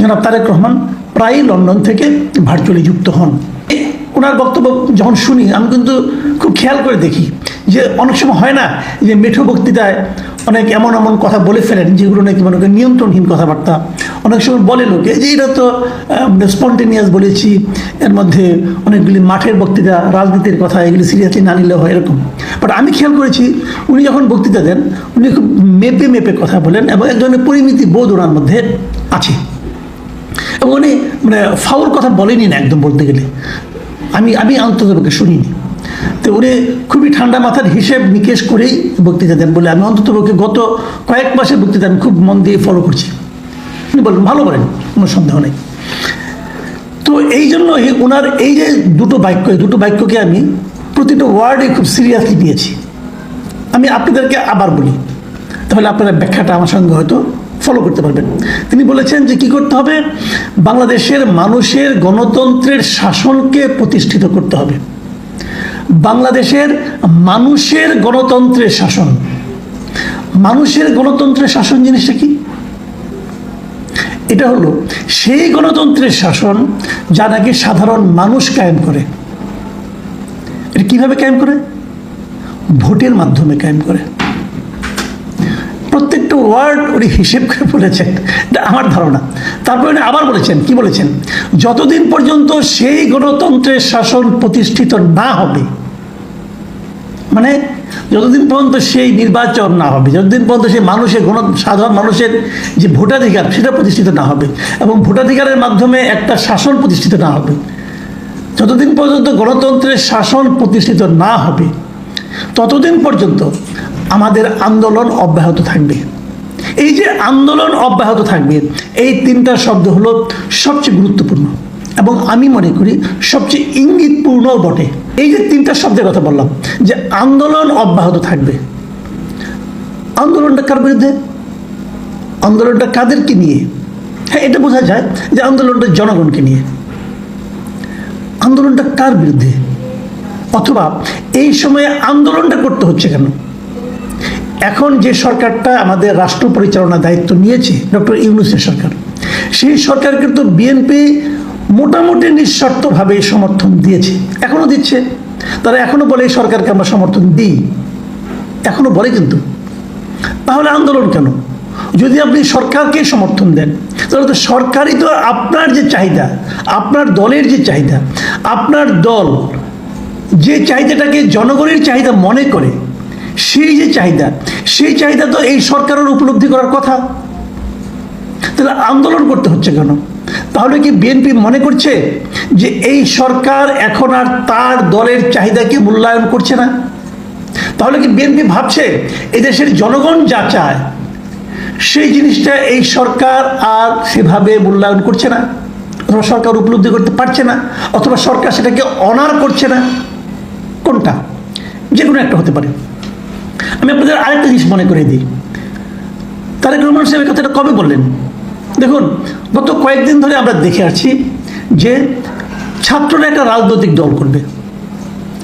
জনাব তারেক রহমান প্রায়ই লন্ডন থেকে ভার্চুয়ালি যুক্ত হন। ওনার বক্তব্য যখন শুনি, আমি কিন্তু খুব খেয়াল করে দেখি যে অনেক সময় হয় না যে মেঠো বক্তৃতায় অনেক এমন এমন কথা বলে ফেলেন যেগুলো নাকি মনে করেন নিয়ন্ত্রণহীন কথাবার্তা। অনেক সময় বলে লোকে যে এটা তো স্পন্টেনিয়াস বলেছি, এর মধ্যে অনেকগুলি মাঠের বক্তৃতা, রাজনীতির কথা, এগুলি সিরিয়াসলি না নিলে হয় এরকম। বাট আমি খেয়াল করেছি, উনি যখন বক্তৃতা দেন, উনি খুব মেপে মেপে কথা বলেন এবং এক ধরনের পরিমিতি বোধ ওনার মধ্যে আছে। উনি মানে ফাউল কথা বলেনি না একদম বলতে গেলে। আমি আমি অন্ততপক্ষে শুনিনি। তো উনি খুবই ঠান্ডা মাথার হিসেব নিকেশ করেই বক্তৃতা দেন বলে আমি অন্ততপক্ষে গত কয়েক মাসের বক্তৃতা আমি খুব মন দিয়ে ফলো করছি। উনি বলেন ভালো বলেন কোনো সন্দেহ নেই। তো এই জন্য ওনার এই যে দুটো বাক্য দুটো বাক্যকে আমি প্রতিটা ওয়ার্ডে খুব সিরিয়াসলি নিয়েছি। আমি আপনাদেরকে আবার বলি, তাহলে আপনারা ব্যাখ্যাটা আমার সঙ্গে হয়তো ফলো করতে পারবেন। তিনি বলেছেন যে কি করতে হবে? বাংলাদেশের মানুষের গণতন্ত্রের শাসনকে প্রতিষ্ঠিত করতে হবে। বাংলাদেশের মানুষের গণতন্ত্রের শাসন। মানুষের গণতন্ত্রের শাসন জিনিসটা কি? এটা হলো, সেই গণতন্ত্রের শাসন যা নাকি সাধারণ মানুষ কায়েম করে। এটা কীভাবে কায়েম করে? ভোটের মাধ্যমে কায়েম করে। প্রত্যেকটা ওয়ার্ড উনি হিসেব করে বলেছেন। আমার ধারণা। তারপরে উনি আবার বলেছেন, কি বলেছেন? যতদিন পর্যন্ত সেই গণতন্ত্রের শাসন প্রতিষ্ঠিত না হবে মানে যতদিন পর্যন্ত সেই নির্বাচন না হবে, যতদিন পর্যন্ত সেই মানুষের গণ, সাধারণ মানুষের যে ভোটাধিকার সেটা প্রতিষ্ঠিত না হবে এবং ভোটাধিকারের মাধ্যমে একটা শাসন প্রতিষ্ঠিত না হবে, যতদিন পর্যন্ত গণতন্ত্রের শাসন প্রতিষ্ঠিত না হবে, ততদিন পর্যন্ত আমাদের আন্দোলন অব্যাহত থাকবে। এই যে আন্দোলন অব্যাহত থাকবে, এই তিনটা শব্দ হলো সবচেয়ে গুরুত্বপূর্ণ এবং আমি মনে করি সবচেয়ে ইঙ্গিতপূর্ণ বটে। এই যে তিনটা শব্দের কথা বললাম, যে আন্দোলন অব্যাহত থাকবে। আন্দোলনটা কার বিরুদ্ধে? আন্দোলনটা কাদেরকে নিয়ে? হ্যাঁ এটা বোঝা যায় যে আন্দোলনটা জনগণকে নিয়ে। আন্দোলনটা কার বিরুদ্ধে? অথবা এই সময়ে আন্দোলনটা করতে হচ্ছে কেন? এখন যে সরকারটা আমাদের রাষ্ট্র পরিচালনার দায়িত্ব নিয়েছে, ডক্টর ইউনুসের সরকার, সেই সরকার কিন্তু বিএনপি মোটামুটি নিঃশর্তভাবে সমর্থন দিয়েছে এখনও দিচ্ছে। তারা এখনও বলে এই সরকারকে আমরা সমর্থন দিই। এখনও বলে কিন্তু। তাহলে আন্দোলন কেন? যদি আপনি সরকারকে সমর্থন দেন, তাহলে তো সরকারই তো আপনার যে চাহিদা, আপনার দলের যে চাহিদা, আপনার দল যে চাহিদাটাকে জনগণের চাহিদা মনে করে সেই যে চাহিদা, সেই চাহিদা তো এই সরকারের উপলব্ধি করার কথা। তাহলে আন্দোলন করতে হচ্ছে কেন? তাহলে কি বিএনপি মনে করছে যে এই সরকার এখন আর তার দলের চাহিদাকে মূল্যায়ন করছে না? তাহলে কি বিএনপি ভাবছে এদেশের জনগণ যা চায়, সেই জিনিসটা এই সরকার আর সেভাবে মূল্যায়ন করছে না? অথবা সরকার উপলব্ধি করতে পারছে না, অথবা সরকার সেটাকে অনার করছে না? কোনটা? যে কোনো একটা হতে পারে। আমি আপনাদের আরেকটা জিনিস মনে করে দিই। তারেক রহমান সাহেব এই কথাটা কবে বললেন? দেখুন, গত কয়েকদিন ধরে আমরা দেখে আসছি যে ছাত্ররা একটা রাজনৈতিক দল করবে।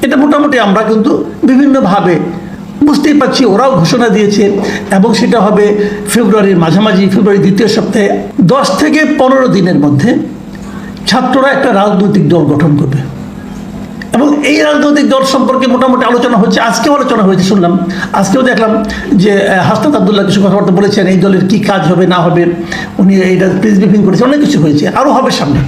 এটা মোটামুটি আমরা কিন্তু বিভিন্নভাবে বুঝতেই পারছি, ওরাও ঘোষণা দিয়েছে এবং সেটা হবে ফেব্রুয়ারির মাঝামাঝি ফেব্রুয়ারি দ্বিতীয় সপ্তাহে। দশ থেকে পনেরো দিনের মধ্যে ছাত্ররা একটা রাজনৈতিক দল গঠন করবে। এবং এই রাজনৈতিক দল সম্পর্কে মোটামুটি আলোচনা হচ্ছে, আজকেও আলোচনা হয়েছে, শুনলাম। আজকেও দেখলাম যে হাসনাত আবদুল্লাহ কিছু কথাবার্তা বলেছেন, এই দলের কি কাজ হবে, না হবে। উনি এইটা প্রেস ব্রিফিং করেছে অনেক কিছু হয়েছে, আরও হবে সামনে।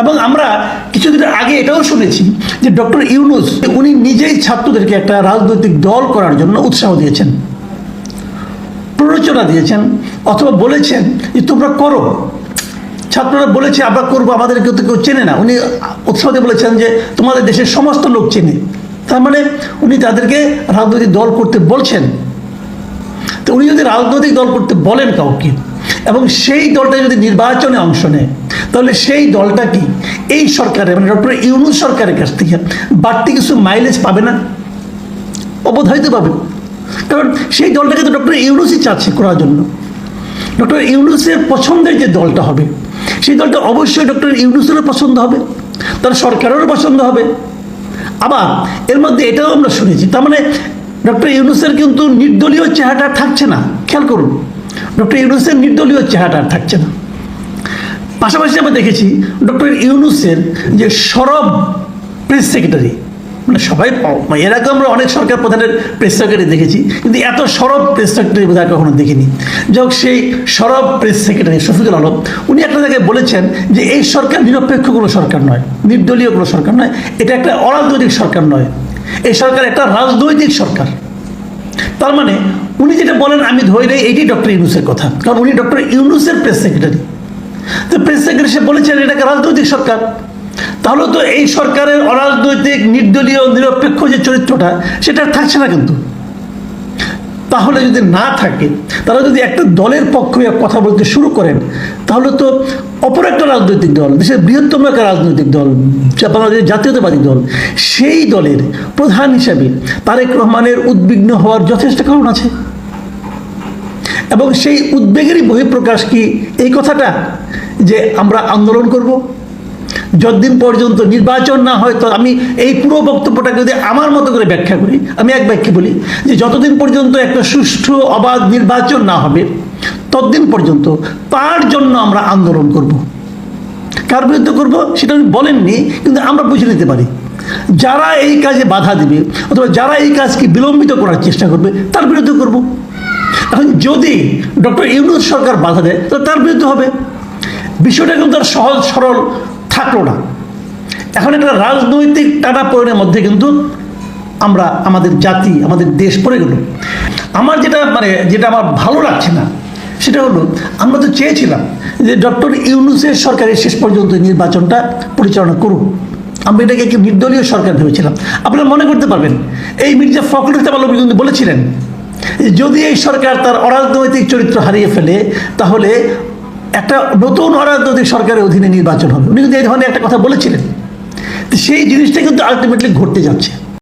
এবং আমরা কিছুদিন আগে এটাও শুনেছি যে ডক্টর ইউনুস, উনি নিজেই ছাত্রদেরকে একটা রাজনৈতিক দল করার জন্য উৎসাহ দিয়েছেন, প্ররোচনা দিয়েছেন, অথবা বলেছেন যে তোমরা করো। ছাত্ররা বলেছে, আমরা করব আমাদের কেউ কেউ চেনে না। উনি উৎসাহ দিয়ে বলেছেন যে, তোমাদের দেশের সমস্ত লোক চেনে। তার মানে উনি তাদেরকে রাজনৈতিক দল করতে বলছেন। তো উনি যদি রাজনৈতিক দল করতে বলেন কাউকে, এবং সেই দলটা যদি নির্বাচনে অংশ নেয়, তাহলে সেই দলটা কি এই সরকারের মানে ডক্টর ইউনুস সরকারের কাছ থেকে বাড়তি কিছু মাইলেজ পাবে না? অবধারিত পাবে। কারণ সেই দলটাকে তো ডক্টর ইউনুসই চাচ্ছে করার জন্য। ডক্টর ইউনুসের পছন্দের যে দলটা হবে সেই দলটা অবশ্যই ডক্টর ইউনুসেরও পছন্দ হবে, তার সরকারেরও পছন্দ হবে। আবার এর মধ্যে এটাও আমরা শুনেছি, তার মানে ডক্টর ইউনুসের কিন্তু নির্দলীয় চেহারাটা থাকছে না, খেয়াল করুন। ডক্টর ইউনুসের নির্দলীয় চেহারাটা থাকছে না। পাশাপাশি আমরা দেখেছি ডক্টর ইউনুসের যে সরব প্রেস সেক্রেটারি মানে সবাই মানে এর আগে আমরা অনেক সরকার প্রধানের প্রেস সেক্রেটারি দেখেছি, কিন্তু এত সরব প্রেস সেক্রেটারি বোধহয় কখনো দেখিনি। যাই সেই সরব প্রেস সেক্রেটারি শফিকুল আলম, উনি একটা জায়গায় বলেছেন যে এই সরকার নিরপেক্ষ কোনো সরকার নয়, নির্দলীয় কোনো সরকার নয়, এটা একটা অরাজনৈতিক সরকার নয়। এই সরকার একটা রাজনৈতিক সরকার। তার মানে উনি যেটা বলেন, আমি ধরে নেই এইটি ডক্টর ইউনুসের কথা। কারণ উনি ডক্টর ইউনুসের প্রেস সেক্রেটারি তো প্রেস সেক্রেটারি সে বলেছেন, এটা একটা রাজনৈতিক সরকার। তাহলে তো এই সরকারের অরাজনৈতিক, নির্দলীয়, নিরপেক্ষ যে চরিত্রটা, সেটা থাকছে না কিন্তু। তাহলে যদি না থাকে, তারা যদি একটা দলের পক্ষে কথা বলতে শুরু করেন, তাহলে তো অপর একটা রাজনৈতিক দল, দেশের বৃহত্তম একটা রাজনৈতিক দল বাংলাদেশের জাতীয়তাবাদী দল, সেই দলের প্রধান হিসাবে তারেক রহমানের উদ্বিগ্ন হওয়ার যথেষ্ট কারণ আছে। এবং সেই উদ্বেগেরই বহিঃপ্রকাশ কি এই কথাটা, যে আমরা আন্দোলন করব? যতদিন পর্যন্ত নির্বাচন না হয়, তো আমি এই পুরো বক্তব্যটাকে যদি আমার মতো করে ব্যাখ্যা করি, আমি এক ব্যাখ্যা বলি যে যতদিন পর্যন্ত একটা সুষ্ঠু, অবাধ নির্বাচন না হবে, ততদিন পর্যন্ত তার জন্য আমরা আন্দোলন করব। কার বিরুদ্ধে করব সেটা উনি বলেননি, কিন্তু আমরা বুঝে নিতে পারি। যারা এই কাজে বাধা দিবে অথবা যারা এই কাজকে বিলম্বিত করার চেষ্টা করবে, তার বিরুদ্ধে করব। এখন যদি ডক্টর ইউনুস সরকার বাধা দেয় তো তার বিরুদ্ধে হবে। বিষয়টা কিন্তু আর সহজ, সরল থাকল না। এখন একটা রাজনৈতিক টানা পড়নের মধ্যে কিন্তু আমরা, আমাদের জাতি, আমাদের দেশ পড়ে গেল। আমার যেটা মানে যেটা আমার ভালো লাগছে না, সেটা হলো, আমরা তো চেয়েছিলাম যে ডক্টর ইউনুসের সরকারের শেষ পর্যন্ত নির্বাচনটা পরিচালনা করুন আমরা এটাকে একটি নির্দলীয় সরকার ভেবেছিলাম। আপনারা মনে করতে পারবেন, এই মির্জা ফখরুল ইসলাম কিন্তু বলেছিলেন, যদি এই সরকার তার অরাজনৈতিক চরিত্র হারিয়ে ফেলে, তাহলে একটা নতুন অরাজনৈতিক সরকারের অধীনে নির্বাচন হবে। উনি কিন্তু এই ধরনের একটা কথা বলেছিলেন সেই জিনিসটা কিন্তু আলটিমেটলি ঘটতে যাচ্ছে।